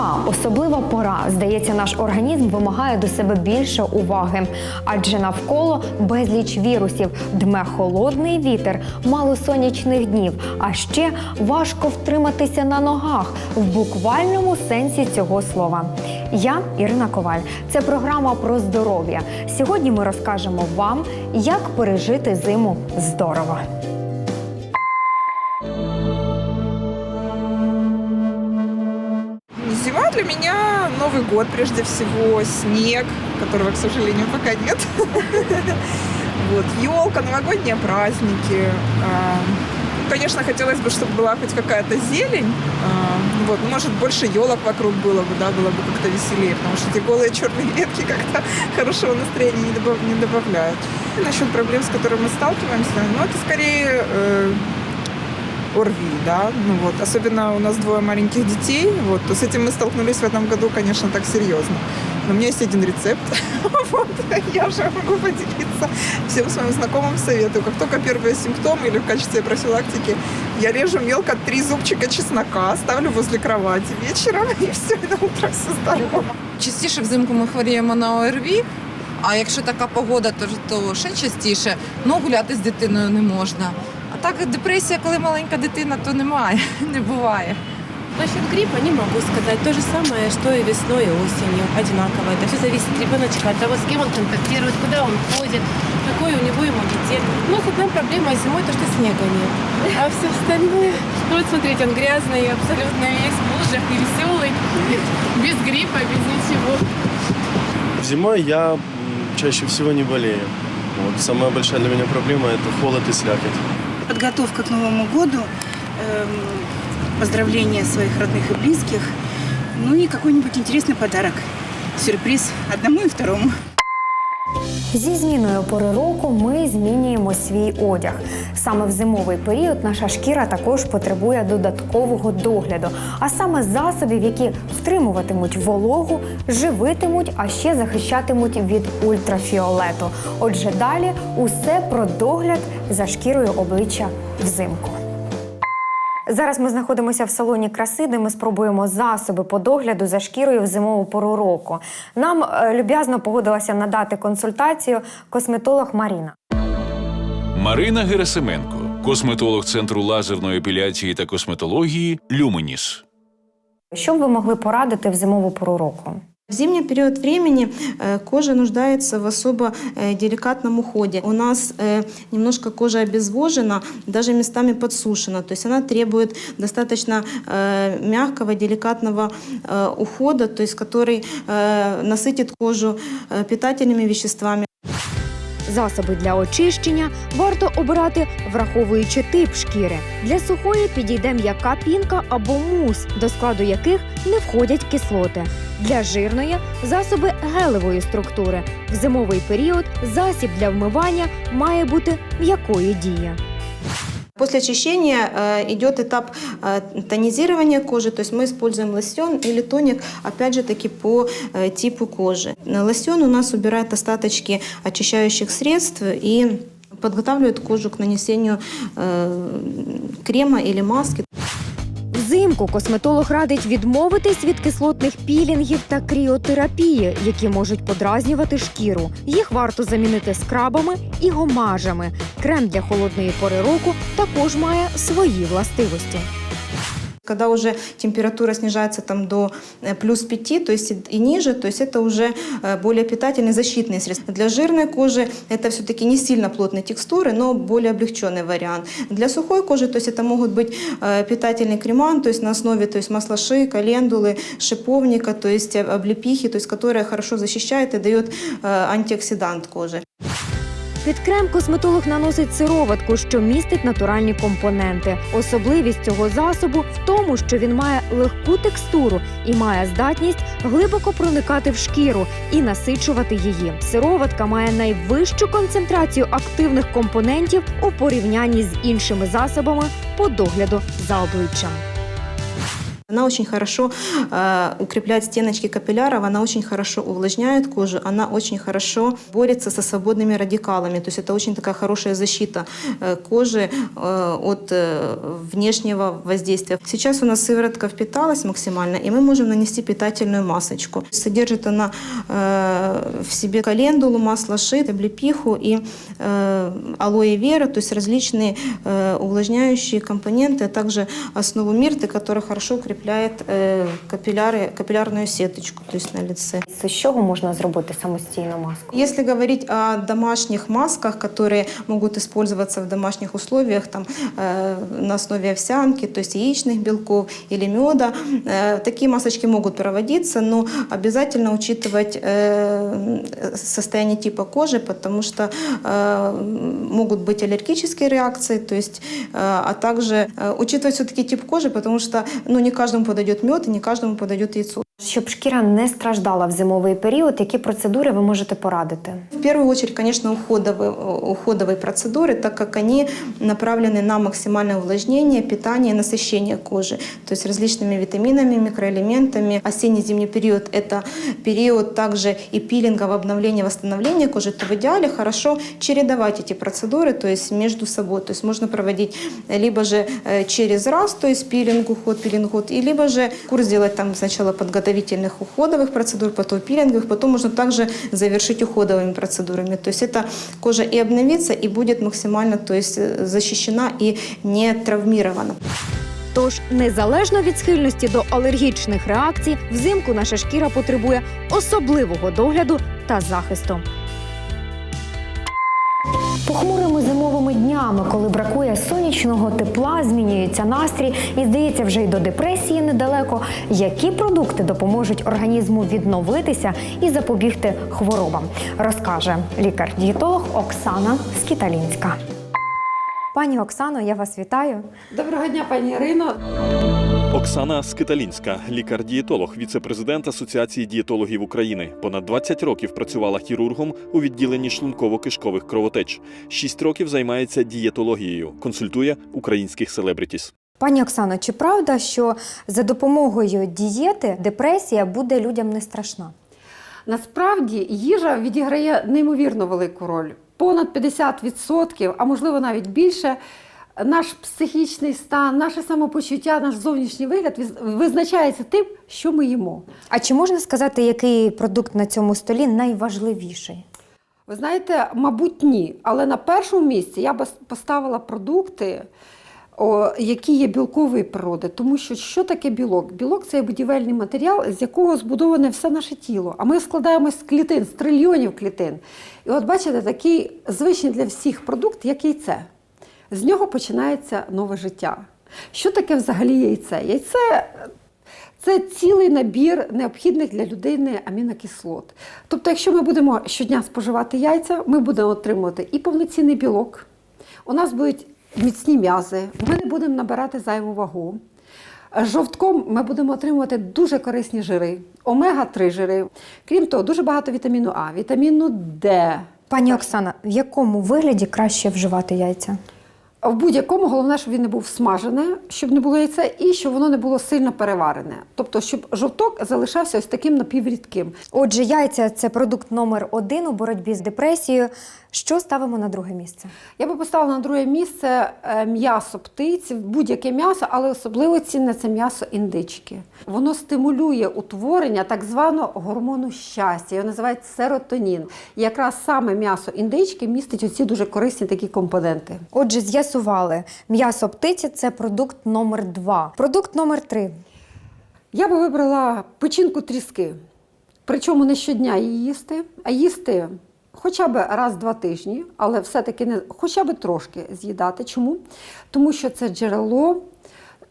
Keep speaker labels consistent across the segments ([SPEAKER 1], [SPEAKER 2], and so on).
[SPEAKER 1] Зима особлива пора. Здається, наш організм вимагає до себе більше уваги, адже навколо безліч вірусів, дме холодний вітер, мало сонячних днів. А ще важко втриматися на ногах в буквальному сенсі цього слова. Я Ірина Коваль. Це програма про здоров'я. Сьогодні ми розкажемо вам, як пережити зиму здорово.
[SPEAKER 2] Для меня Новый год прежде всего, снег, которого, к сожалению, пока нет. Вот, елка, новогодние праздники. Конечно, хотелось бы, чтобы была хоть какая-то зелень. Вот, может, больше елок вокруг было бы, да, было бы как-то веселее, потому что эти голые черные ветки как-то хорошего настроения не, добав- не добавляют. И насчет проблем, с которыми мы сталкиваемся, ну, это скорее э, ОРВИ, да, ну вот, особенно у нас двое маленьких детей, вот, то с этим мы столкнулись в этом году, конечно, так серьезно. Но у меня есть один рецепт, вот, я уже могу поделиться всем своим знакомым советую. Как только первые симптомы или в качестве профилактики, я режу мелко три зубчика чеснока, ставлю возле кровати вечером, и все, и на утро все здорово.
[SPEAKER 3] Частіше взимку ми хворіємо на ОРВІ, а якщо така погода, то, то ще частіше. Ну, гуляти з дитиною не можна. А так депресія, коли маленька дитина, то немає, не буває.
[SPEAKER 4] Насчет гриппа не могу сказать. То же самое, что и весной, и осенью. Одинаково. Это все зависит от ребеночка, от того, с кем он контактирует, куда он ходит, какой у него иммунитет. Ну, с одной проблемой зимой то, что снега нет. А все остальное... Ну, вот смотрите, он грязный, абсолютно весь в лужах и веселый. Без гриппа, без ничего.
[SPEAKER 5] Зимой я м, чаще всего не болею. Вот. Самая большая для меня проблема – это холод и слякоть.
[SPEAKER 6] подготовка к Новому году, эм, поздравления своих родных и близких, ну и какой-нибудь интересный подарок. Сюрприз одному и второму.
[SPEAKER 1] Зі зміною пори року ми змінюємо свій одяг. Саме в зимовий період наша шкіра також потребує додаткового догляду, а саме засобів, які втримуватимуть вологу, живитимуть, а ще захищатимуть від ультрафіолету. Отже, далі усе про догляд за шкірою обличчя взимку. Зараз ми знаходимося в салоні краси, де ми спробуємо засоби по догляду за шкірою в зимову пору року. Нам е, люб'язно погодилася надати консультацію косметолог Маріна.
[SPEAKER 7] Марина Герасименко, косметолог Центру лазерної епіляції та косметології Люмініс.
[SPEAKER 1] Що б ви могли порадити в зимову пору року?
[SPEAKER 8] В зимний период времени э, кожа нуждается в особо э, деликатном уходе. У нас э, немножко кожа обезвожена, даже местами подсушена. То есть она требует достаточно э, мягкого, деликатного э, ухода, то есть который э, насытит кожу э, питательными веществами.
[SPEAKER 1] Засоби для очищення варто обирати, враховуючи тип шкіри. Для сухої підійде м'яка пінка або мус, до складу яких не входять кислоти. Для жирної засоби гелевої структури. В зимовий період засіб для вмивання має бути м'якої дії.
[SPEAKER 8] После очищения э, идет этап э, тонизирования кожи, то есть мы используем лосьон или тоник, опять же таки по э, типу кожи. Лосьон у нас убирает остаточки очищающих средств и подготавливает кожу к нанесению крема или маски.
[SPEAKER 1] Взимку косметолог радить відмовитись від кислотних пілінгів та кріотерапії, які можуть подразнювати шкіру. Їх варто замінити скрабами і гомажами. Крем для холодної пори року також має свої властивості.
[SPEAKER 8] Когда уже температура снижается там, до э, плюс 5, то есть и- ниже, то есть это уже э, более питательные защитные средства. Для жирной кожи это все-таки не сильно плотной текстуры, но более облегченный вариант. Для сухой кожи, то есть это могут быть э, питательный креман, то есть на основе то есть масла ши, календулы, шиповника, то есть облепихи, то есть которая хорошо защищает и дает антиоксидант коже.
[SPEAKER 1] Під крем косметолог наносить сироватку, що містить натуральні компоненти. Особливість цього засобу в тому, що він має легку текстуру і має здатність глибоко проникати в шкіру і насичувати її. Сироватка має найвищу концентрацію активних компонентів у порівнянні з іншими засобами по догляду за обличчям.
[SPEAKER 8] Она очень хорошо э, укрепляет стеночки капилляров, она очень хорошо увлажняет кожу, она очень хорошо борется со свободными радикалами. То есть это очень такая хорошая защита э, кожи э, от э, внешнего воздействия. Сейчас у нас сыворотка впиталась максимально, и мы можем нанести питательную масочку. Содержит она э, в себе календулу, масло шит, облепиху и э, алоэ вера, то есть различные э, увлажняющие компоненты, а также основу мирты, которая хорошо укрепляет э, капилляры, капиллярную сеточку, то есть на лице.
[SPEAKER 1] З чого можна зробити самостійну маску?
[SPEAKER 8] Если говорить о домашних масках, которые могут использоваться в домашних условиях, там, э, на основе овсянки, то есть яичных белков или меда, э, такие масочки могут проводиться, но обязательно учитывать состояние типа кожи, потому что могут быть аллергические реакции, то есть, а также учитывать все-таки тип кожи, потому что ну, не каждому подойдет мед и не каждому подойдет яйцо.
[SPEAKER 1] Щоб шкіра не страждала в зимовий період, які процедури ви можете порадити?
[SPEAKER 8] В первую очередь, конечно, уходовые, уходовые процедуры, так как они направлены на максимальное увлажнение, питание, насыщение кожи, то есть различными витаминами, микроэлементами. Осенне-зимний период – это период также и пилинга, обновления, восстановления кожи, то в идеале хорошо чередовать эти процедуры, то есть между собой. То есть можно проводить либо же э, через раз, то есть пилинг, уход, пилинг, уход, и либо же курс делать там сначала подготовительных уходовых процедур, потом пилинговых, потом можно также завершить уходовыми процедурами. То есть эта кожа и обновится, и будет максимально то есть, э, защищена и не травмирована.
[SPEAKER 1] Тож, незалежно від схильності до алергічних реакцій, взимку наша шкіра потребує особливого догляду та захисту. Похмурими зимовими днями, коли бракує сонячного тепла, змінюється настрій і здається, вже й до депресії недалеко. Які продукти допоможуть організму відновитися і запобігти хворобам, розкаже лікар-дієтолог Оксана Скіталінська. Пані Оксано, я вас вітаю.
[SPEAKER 9] Доброго дня, пані Ірино.
[SPEAKER 10] Оксана Скиталінська, лікар-дієтолог, віце-президент Асоціації дієтологів України. Понад 20 років працювала хірургом у відділенні шлунково-кишкових кровотеч. Шість років займається дієтологією, консультує українських селебритіс.
[SPEAKER 1] Пані Оксано, чи правда, що за допомогою дієти депресія буде людям не страшна?
[SPEAKER 9] Насправді їжа відіграє неймовірно велику роль. Понад 50%, а можливо навіть більше. Наш психічний стан, наше самопочуття, наш зовнішній вигляд визначається тим, що ми їмо.
[SPEAKER 1] А чи можна сказати, який продукт на цьому столі найважливіший?
[SPEAKER 9] Ви знаєте, мабуть, ні. Але на першому місці я б поставила продукти, які є білкової природи. Тому що що таке білок? Білок це будівельний матеріал, з якого збудоване все наше тіло. А ми складаємось з клітин, з трильйонів клітин. І от бачите, такий звичний для всіх продукт, як яйце. З нього починається нове життя. Що таке взагалі яйце? Яйце це цілий набір необхідних для людини амінокислот. Тобто, якщо ми будемо щодня споживати яйця, ми будемо отримувати і повноцінний білок, у нас будуть міцні м'язи, ми не будемо набирати зайву вагу. Жовтком ми будемо отримувати дуже корисні жири, омега-3 жири. Крім того, дуже багато вітаміну А, вітаміну Д.
[SPEAKER 1] Пані Оксана, в якому вигляді краще вживати яйця?
[SPEAKER 9] В будь-якому головне, щоб він не був смажене, щоб не було яйця, і щоб воно не було сильно переварене. Тобто, щоб жовток залишався ось таким напіврідким.
[SPEAKER 1] Отже, яйця це продукт номер один у боротьбі з депресією. Що ставимо на друге місце?
[SPEAKER 9] Я би поставила на друге місце е, м'ясо птиці, будь-яке м'ясо, але особливо цінне це м'ясо індички. Воно стимулює утворення так званого гормону щастя. Його називають серотонін. І якраз саме м'ясо індички містить оці дуже корисні такі компоненти.
[SPEAKER 1] Отже, з'ясували, м'ясо птиці це продукт номер два. Продукт номер три.
[SPEAKER 9] Я би вибрала печінку тріски. Причому не щодня її їсти, а їсти хоча б раз в два тижні, але все-таки не хоча б трошки з'їдати. Чому? Тому що це джерело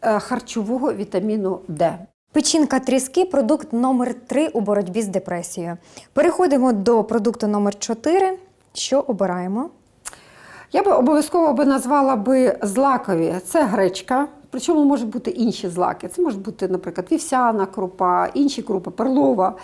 [SPEAKER 9] е, харчового вітаміну Д.
[SPEAKER 1] Печінка тріски продукт номер три у боротьбі з депресією. Переходимо до продукту номер чотири. Що обираємо?
[SPEAKER 9] Я би обов'язково би назвала би злакові. Це гречка. Причому можуть бути інші злаки. Це може бути, наприклад, вівсяна крупа, інші крупи, перлова.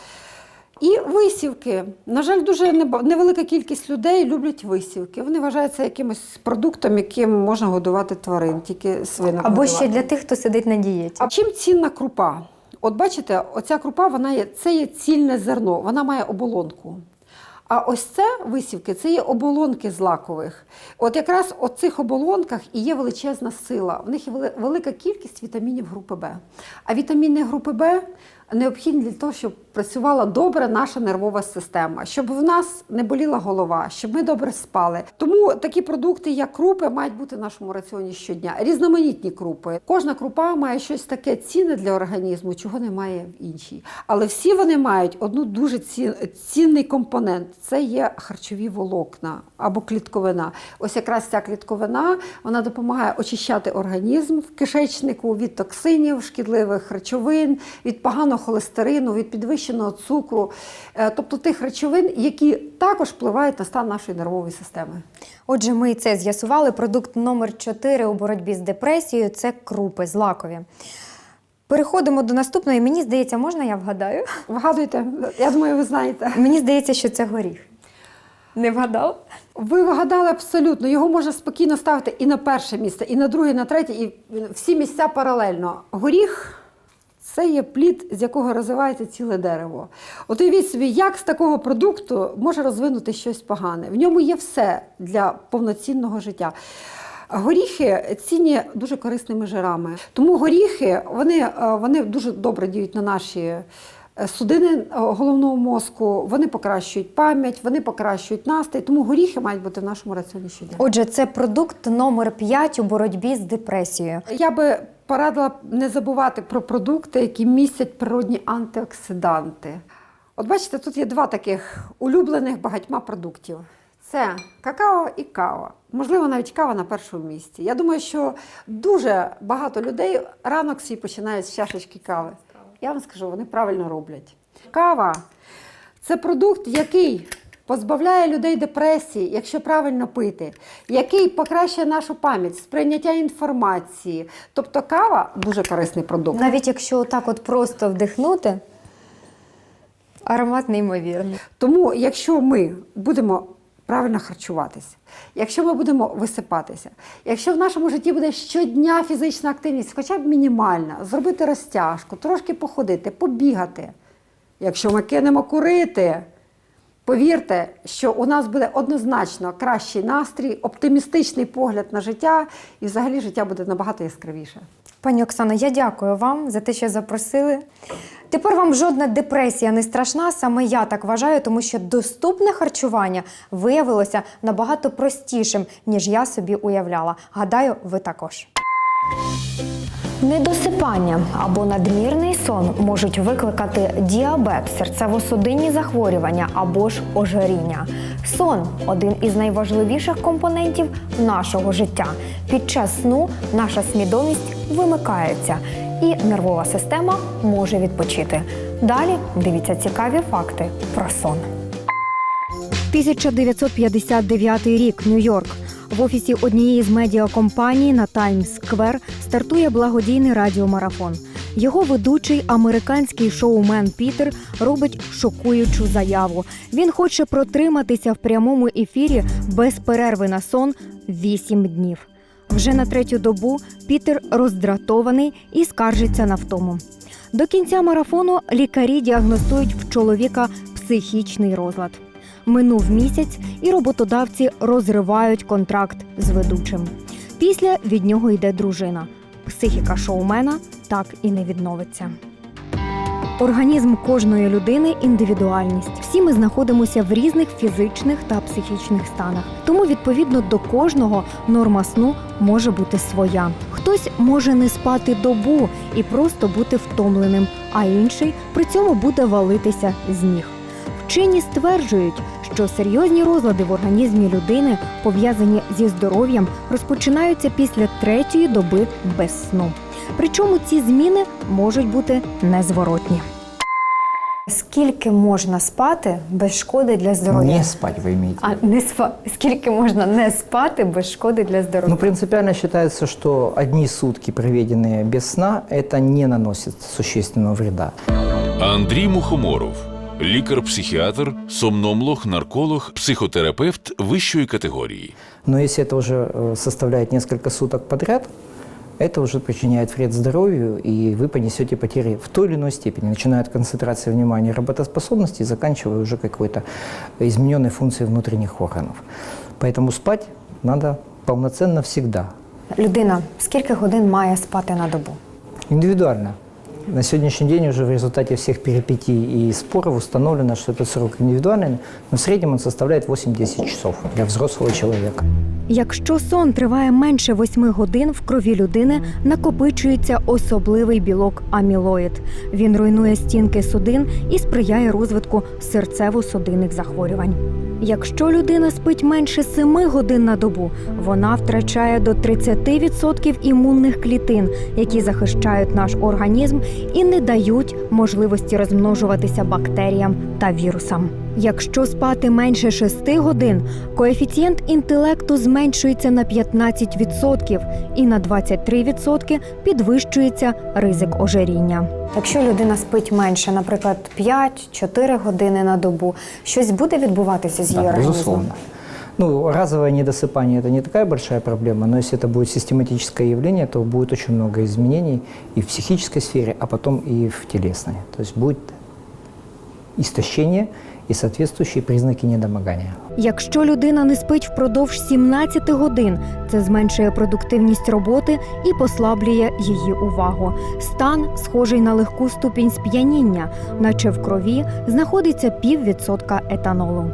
[SPEAKER 9] І висівки. На жаль, дуже невелика кількість людей люблять висівки. Вони вважаються якимось продуктом, яким можна годувати тварин, тільки свинок.
[SPEAKER 1] Або ще для тих, хто сидить на дієті.
[SPEAKER 9] А чим цінна крупа? От бачите, оця крупа вона є, це є цільне зерно, вона має оболонку. А ось це висівки, це є оболонки злакових. От якраз у цих оболонках і є величезна сила. В них є велика кількість вітамінів групи Б. А вітаміни групи Б необхідні для того, щоб працювала добре наша нервова система, щоб в нас не боліла голова, щоб ми добре спали. Тому такі продукти, як крупи, мають бути в нашому раціоні щодня. Різноманітні крупи. Кожна крупа має щось таке цінне для організму, чого немає в іншій. Але всі вони мають одну дуже цінний компонент це є харчові волокна або клітковина. Ось якраз ця клітковина вона допомагає очищати організм в кишечнику від токсинів, шкідливих речовин, від поганого холестерину, від підвищеного цукру, Е, тобто тих речовин, які також впливають на стан нашої нервової системи.
[SPEAKER 1] Отже, ми це з'ясували. Продукт номер 4 у боротьбі з депресією це крупи злакові. Переходимо до наступної. Мені здається, можна я вгадаю?
[SPEAKER 9] Вгадуйте, я думаю, ви знаєте.
[SPEAKER 1] Мені здається, що це горіх. Не вгадав?
[SPEAKER 9] Ви вгадали абсолютно. Його можна спокійно ставити і на перше місце, і на друге, і на третє, і всі місця паралельно. Горіх це є плід, з якого розвивається ціле дерево. От уявіть собі, як з такого продукту може розвинути щось погане. В ньому є все для повноцінного життя. Горіхи цінні дуже корисними жирами. Тому горіхи вони, е, вони дуже добре діють на наші е, судини е, головного мозку, вони покращують пам'ять, вони покращують настрій. Тому горіхи мають бути в нашому раціоні щодня.
[SPEAKER 1] Отже, це продукт номер 5 у боротьбі з депресією.
[SPEAKER 9] Я би порадила не забувати про продукти, які містять природні антиоксиданти. От бачите, тут є два таких улюблених багатьма продуктів. Це какао і кава. Можливо, навіть кава на першому місці. Я думаю, що дуже багато людей ранок свій починають з чашечки кави. Я вам скажу, вони правильно роблять. Кава це продукт, який позбавляє людей депресії, якщо правильно пити, який покращує нашу пам'ять, сприйняття інформації. Тобто кава дуже корисний продукт.
[SPEAKER 1] Навіть якщо так от просто вдихнути, аромат неймовірний.
[SPEAKER 9] Тому, якщо ми будемо правильно харчуватися, якщо ми будемо висипатися, якщо в нашому житті буде щодня фізична активність, хоча б мінімальна, зробити розтяжку, трошки походити, побігати. Якщо ми кинемо курити, повірте, що у нас буде однозначно кращий настрій, оптимістичний погляд на життя, і взагалі життя буде набагато яскравіше.
[SPEAKER 1] Пані Оксано, я дякую вам за те, що запросили. Тепер вам жодна депресія не страшна, саме я так вважаю, тому що доступне харчування виявилося набагато простішим, ніж я собі уявляла. Гадаю, ви також. Недосипання або надмірний сон можуть викликати діабет, серцево-судинні захворювання або ж ожиріння. Сон один із найважливіших компонентів нашого життя. Під час сну наша свідомість вимикається, і нервова система може відпочити. Далі дивіться цікаві факти про сон. 1959 рік, Нью-Йорк. В офісі однієї з медіакомпаній на Таймс-сквер стартує благодійний радіомарафон. Його ведучий американський шоумен Пітер робить шокуючу заяву. Він хоче протриматися в прямому ефірі без перерви на сон 8 днів. Вже на третю добу Пітер роздратований і скаржиться на втому. До кінця марафону лікарі діагностують в чоловіка психічний розлад. Минув місяць, і роботодавці розривають контракт з ведучим. Після від нього йде дружина. Психіка шоумена так і не відновиться. Організм кожної людини індивідуальність. Всі ми знаходимося в різних фізичних та психічних станах. Тому відповідно до кожного норма сну може бути своя. Хтось може не спати добу і просто бути втомленим, а інший при цьому буде валитися з ніг. Вчені стверджують, що серйозні розлади в організмі людини, пов'язані зі здоров'ям, розпочинаються після третьої доби без сну. Причому ці зміни можуть бути незворотні. Скільки можна спати без шкоди для здоров'я?
[SPEAKER 11] Не спать вы имеете.
[SPEAKER 1] А не спа... скільки можна не спати без шкоди для здоров'я?
[SPEAKER 11] Ну, принципиально считается, что одни сутки, проведенные без сна, это не наносит существенного вреда.
[SPEAKER 7] Андрій Мухоморов, лікар-психіатр, сомномолог, нарколог, психотерапевт вищої категорії.
[SPEAKER 11] Но если это уже э, составляет несколько суток подряд, это уже причиняет вред здоровью, и вы понесете потери в той или иной степени, начиная от концентрации внимания и работоспособности, и заканчивая уже какой-то измененной функцией внутренних органов. Поэтому спать надо полноценно всегда,
[SPEAKER 1] Людина скільки годин має спати на добу?
[SPEAKER 11] Индивидуально. На сегодняшний день уже в результате всех перипетий и споров установлено, что этот срок индивидуальный, но в среднем он составляет 8-10 часов для взрослого человека.
[SPEAKER 1] Якщо сон триває менше 8 годин, в крові людини накопичується особливий білок амілоїд. Він руйнує стінки судин і сприяє розвитку серцево-судинних захворювань. Якщо людина спить менше 7 годин на добу, вона втрачає до 30% імунних клітин, які захищають наш організм і не дають можливості розмножуватися бактеріям та вірусам. Якщо спати менше 6 годин, коефіцієнт інтелекту зменшується на 15% і на 23% підвищується ризик ожиріння. Якщо людина спить менше, наприклад, 5-4 години на добу, щось буде відбуватися з її
[SPEAKER 11] Да,
[SPEAKER 1] організмом?
[SPEAKER 11] безусловно. Ну, разовое недосыпание – это не такая большая проблема, но если это будет систематическое явление, то будет очень много изменений и в психической сфере, а потом и в телесной. То есть будет истощение и соответствующие признаки недомогания.
[SPEAKER 1] Якщо людина не спить впродовж 17 годин, це зменшує продуктивність роботи і послаблює її увагу. Стан схожий на легку ступінь сп'яніння, наче в крові знаходиться піввідсотка етанолу.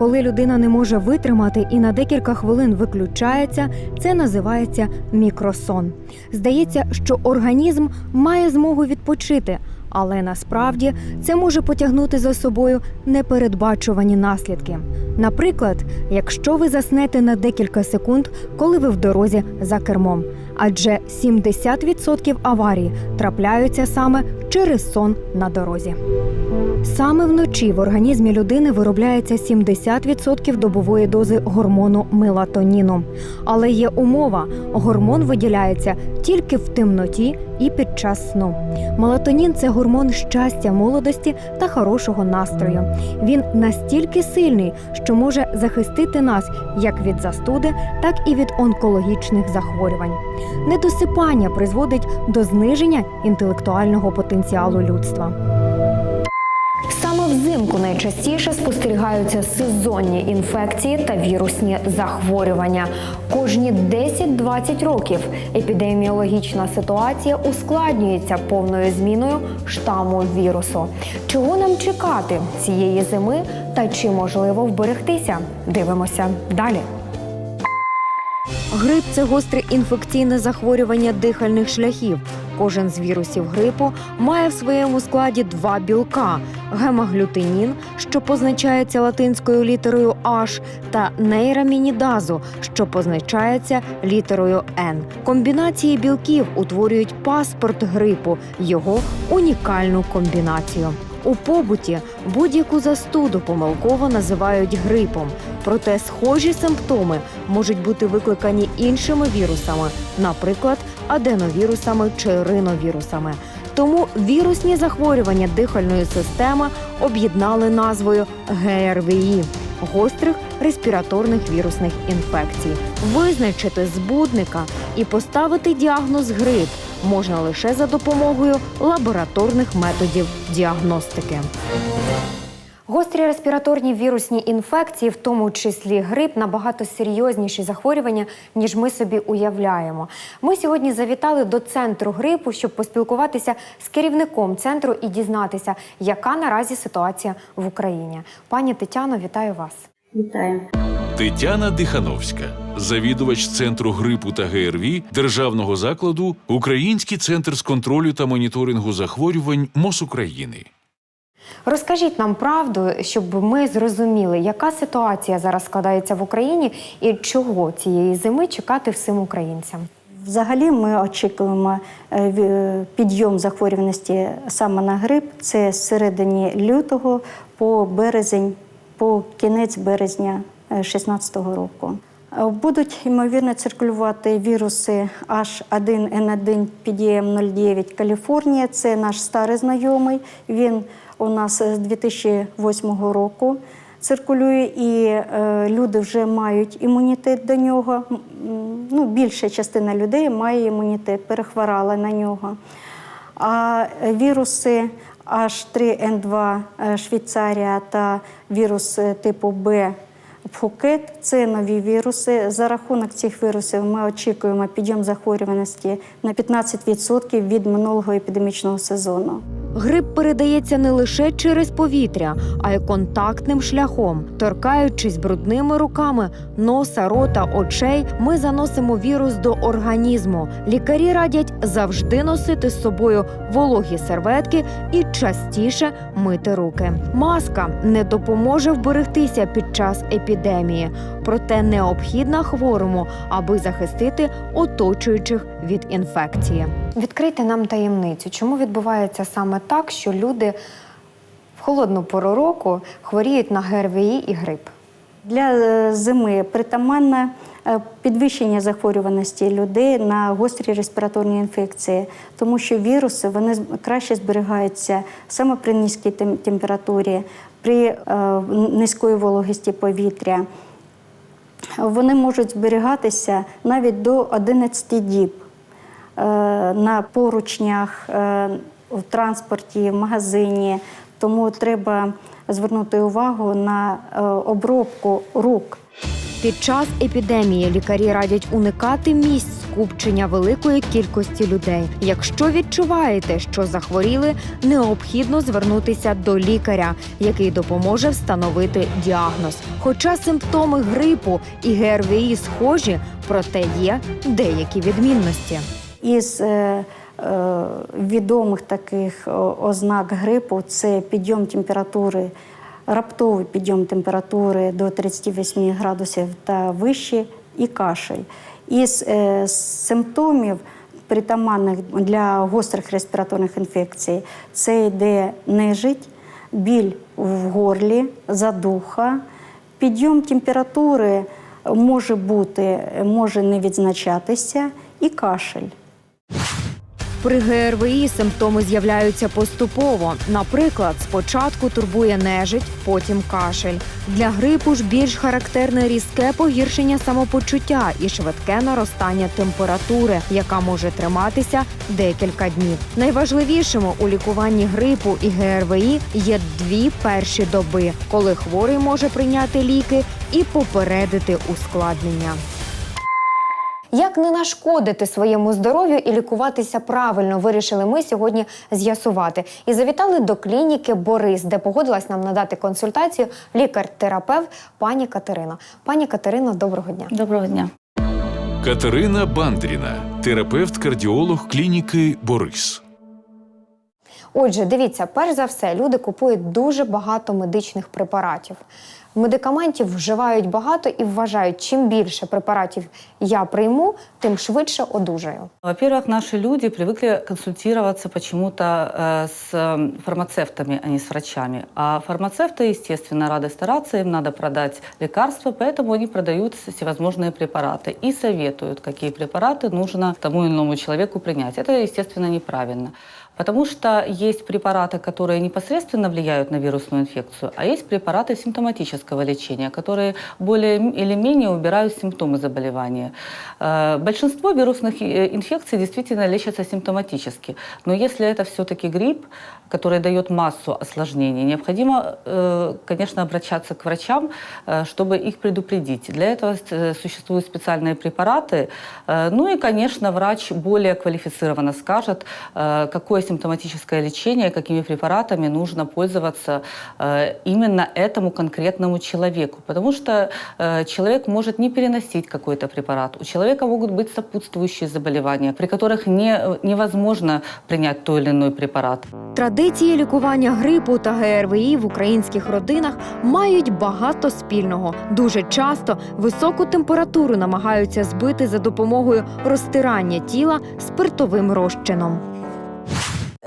[SPEAKER 1] Коли людина не може витримати і на декілька хвилин виключається, це називається мікросон. Здається, що організм має змогу відпочити, але насправді це може потягнути за собою непередбачувані наслідки. Наприклад, якщо ви заснете на декілька секунд, коли ви в дорозі за кермом, адже 70% аварій трапляються саме через сон на дорозі. Саме вночі в організмі людини виробляється 70% добової дози гормону мелатоніну. Але є умова: гормон виділяється тільки в темноті і під час сну. Мелатонін це гормон щастя, молодості та хорошого настрою. Він настільки сильний, що може захистити нас як від застуди, так і від онкологічних захворювань. Недосипання призводить до зниження інтелектуального потенціалу людства. Саме взимку найчастіше спостерігаються сезонні інфекції та вірусні захворювання. Кожні 10-20 років епідеміологічна ситуація ускладнюється повною зміною штаму вірусу. Чого нам чекати цієї зими та чи можливо вберегтися? Дивимося далі. Грип це гостре інфекційне захворювання дихальних шляхів. Кожен з вірусів грипу має в своєму складі два білка: гемаглютинін, що позначається латинською літерою H, та нейрамінідазу, що позначається літерою N. Комбінації білків утворюють паспорт грипу, його унікальну комбінацію. У побуті будь-яку застуду помилково називають грипом, проте схожі симптоми можуть бути викликані іншими вірусами, наприклад, аденовірусами чи риновірусами. Тому вірусні захворювання дихальної системи об'єднали назвою ГРВІ гострих респіраторних вірусних інфекцій. Визначити збудника і поставити діагноз грип можна лише за допомогою лабораторних методів діагностики. Гострі респіраторні вірусні інфекції, в тому числі грип, набагато серйозніші захворювання, ніж ми собі уявляємо. Ми сьогодні завітали до центру грипу, щоб поспілкуватися з керівником центру і дізнатися, яка наразі ситуація в Україні. Пані Тетяно, вітаю вас.
[SPEAKER 12] Вітаю.
[SPEAKER 7] Тетяна Дихановська, завідувач центру грипу та ГРВІ державного закладу Український центр з контролю та моніторингу захворювань МОЗ України.
[SPEAKER 1] Розкажіть нам правду, щоб ми зрозуміли, яка ситуація зараз складається в Україні і чого цієї зими чекати всім українцям.
[SPEAKER 12] Взагалі ми очікуємо е, підйом захворюваності саме на грип. Це з середини лютого по березень, по кінець березня 2016 року. Е, Будуть ймовірно циркулювати віруси H1N1 PDM09 Каліфорнія. Це наш старий знайомий. Він у нас з 2008 року циркулює, і е, люди вже мають імунітет до нього. Ну, більша частина людей має імунітет, перехворала на нього. А віруси H3N2 е, Швейцарія та вірус е, типу Б Пхукет це нові віруси. За рахунок цих вірусів ми очікуємо підйом захворюваності на 15% від минулого епідемічного сезону.
[SPEAKER 1] Грип передається не лише через повітря, а й контактним шляхом. Торкаючись брудними руками носа, рота, очей, ми заносимо вірус до організму. Лікарі радять завжди носити з собою вологі серветки і частіше мити руки. Маска не допоможе вберегтися під час епідемії, проте необхідна хворому, аби захистити оточуючих від інфекції. Відкрийте нам таємницю, чому відбувається саме так, що люди в холодну пору року хворіють на ГРВІ і грип.
[SPEAKER 12] Для е, зими притаманне е, підвищення захворюваності людей на гострі респіраторні інфекції, тому що віруси вони краще зберігаються саме при низькій температурі, при е, низької вологості повітря. Вони можуть зберігатися навіть до 11 діб е, на поручнях, е, в транспорті, в магазині. Тому треба звернути увагу на обробку рук.
[SPEAKER 1] Під час епідемії лікарі радять уникати місць скупчення великої кількості людей. Якщо відчуваєте, що захворіли, необхідно звернутися до лікаря, який допоможе встановити діагноз. Хоча симптоми грипу і ГРВІ схожі, проте є деякі відмінності.
[SPEAKER 12] Із е, е, відомих таких ознак грипу це підйом температури, раптовий підйом температури до 38 градусів та вище і кашель. Із е, симптомів притаманних для гострих респіраторних інфекцій. Це йде нежить, біль в горлі, задуха, підйом температури може бути, може не відзначатися, і кашель.
[SPEAKER 1] При ГРВІ симптоми з'являються поступово. Наприклад, спочатку турбує нежить, потім кашель. Для грипу ж більш характерне різке погіршення самопочуття і швидке наростання температури, яка може триматися декілька днів. Найважливішими у лікуванні грипу і ГРВІ є дві перші доби, коли хворий може прийняти ліки і попередити ускладнення. Як не нашкодити своєму здоров'ю і лікуватися правильно, вирішили ми сьогодні з'ясувати. І завітали до клініки Борис, де погодилась нам надати консультацію лікар-терапевт пані Катерина. Пані Катерино, доброго дня.
[SPEAKER 13] Доброго дня.
[SPEAKER 7] Катерина Бандріна, терапевт-кардіолог клініки Борис.
[SPEAKER 1] Отже, дивіться, перш за все, люди купують дуже багато медичних препаратів. Медикаментів вживають багато і вважають, чим більше препаратів я прийму, тим швидше одужаю.
[SPEAKER 13] Во-первых, наши люди привыкли консультироваться почему-то э, с э, фармацевтами, а не с врачами. А фармацевты, естественно, рады стараться, им надо продать лекарства, поэтому они продают всевозможные препараты и советуют, какие препараты нужно тому или иному человеку принять. Это, естественно, неправильно. Потому что есть препараты, которые непосредственно влияют на вирусную инфекцию, а есть препараты симптоматического лечения, которые более или менее убирают симптомы заболевания. Э, Большинство вирусных э, инфекций действительно лечатся симптоматически. Но если это все-таки грипп, который дает массу осложнений, необходимо, э, конечно, обращаться к врачам, чтобы их предупредить. Для этого существуют специальные препараты. Ну и, конечно, врач более квалифицированно скажет, какое симптоматическое лечение, какими препаратами нужно пользоваться э, именно этому конкретному человеку. Потому что э, человек может не переносить какой-то препарат. У человека могут быть сопутствующие заболевания, при которых не, невозможно принять той или иной препарат.
[SPEAKER 1] Традиції лікування грипу та ГРВІ в українських родинах мають багато спільного. Дуже часто високу температуру намагаються збити за допомогою розтирання тіла спиртовим розчином.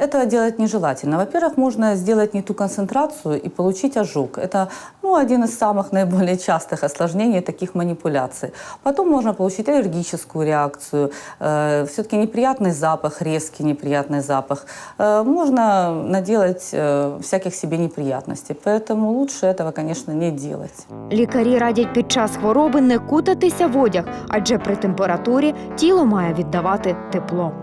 [SPEAKER 13] этого делать нежелательно. Во-первых, можно сделать не ту концентрацию и получить ожог. Это ну, один из самых наиболее частых осложнений таких манипуляций. Потом можно получить аллергическую реакцию, э, все-таки неприятный запах, резкий неприятный запах. Э, можно наделать э, всяких себе неприятностей. Поэтому лучше этого, конечно, не делать.
[SPEAKER 1] Лікарі радять під час хвороби не кутатися в одяг, адже при температурі тіло має віддавати тепло.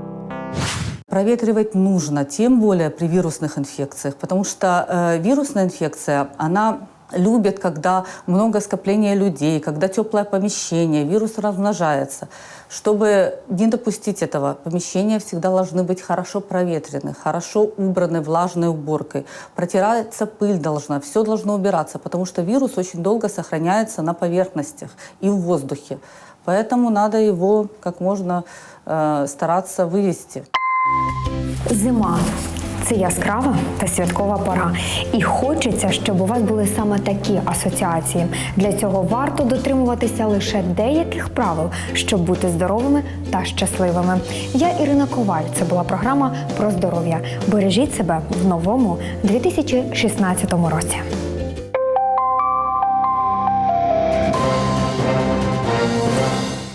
[SPEAKER 13] Проветривать нужно, тем более при вирусных инфекциях, потому что э, вирусная инфекция, она любит, когда много скопления людей, когда теплое помещение, вирус размножается. Чтобы не допустить этого, помещения всегда должны быть хорошо проветрены, хорошо убраны влажной уборкой. Протираться пыль должна, все должно убираться, потому что вирус очень долго сохраняется на поверхностях и в воздухе. Поэтому надо его как можно э, стараться вывести.
[SPEAKER 1] Зима це яскрава та святкова пора. І хочеться, щоб у вас були саме такі асоціації. Для цього варто дотримуватися лише деяких правил, щоб бути здоровими та щасливими. Я Ірина Коваль. Це була програма про здоров'я. Бережіть себе в новому 2016 році.